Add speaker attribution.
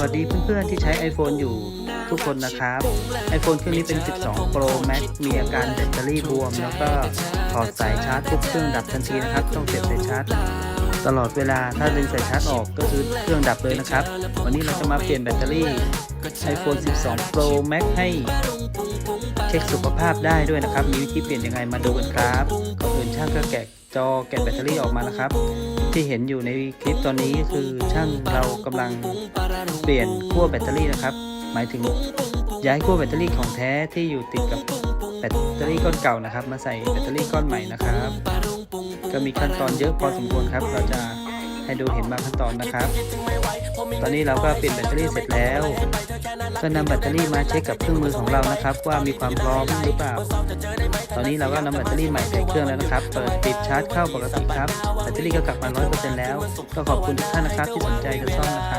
Speaker 1: วัสดีเพื่อนๆที่ใช้ iPhone อยู่ทุกคนนะครับ iPhone เครื่องนี้เป็น 12 Pro Max มีอาการแบตเตอรี่บวม แล้วก็ถอดสายชาร์จปุ๊บเครื่องดับทันทีนะครับ ต้องเสียบสายชาร์จตลอดเวลาถ้าดึงสายชาร์จออกก็คือเครื่องดับเลยนะครับ วันนี้เราจะมาเปลี่ยนแบตเตอรี่ iPhone 12 Pro Max ให้เช็คสุขภาพได้ด้วยนะครับ มีวิธีเปลี่ยนยังไงมาดูกันครับก่อนอื่นช่างก็แกะ จอแกะแบตเตอรี่ออกมานะครับ ที่เห็นอยู่ในคลิปตอนนี้คือช่างเรากำลังเปลี่ยนขั้วแบตเตอรี่นะครับ หมายถึงย้ายขั้วแบตเตอรี่ของแท้ที่อยู่ติดกับแบตเตอรี่ก้อนเก่านะครับ มาใส่แบตเตอรี่ก้อนใหม่นะครับ ก็มีขั้นตอนเยอะพอสมควรครับเราจะ ให้ดูเห็นบางขั้นตอนนะครับ ตอนนี้เราก็เปลี่ยนแบตเตอรี่เสร็จแล้ว ก็นำแบตเตอรี่มาเช็คกับเครื่องมือของเรานะครับ ว่ามีความพร้อมหรือเปล่า ตอนนี้เราก็นำแบตเตอรี่ใหม่ใส่เครื่องแล้วนะครับ เปิดปิดชาร์จเข้าปกติครับ แบตเตอรี่ก็กลับมา100%แล้ว ก็ขอบคุณทุกท่านนะครับที่สนใจจะซ่อมนะครับ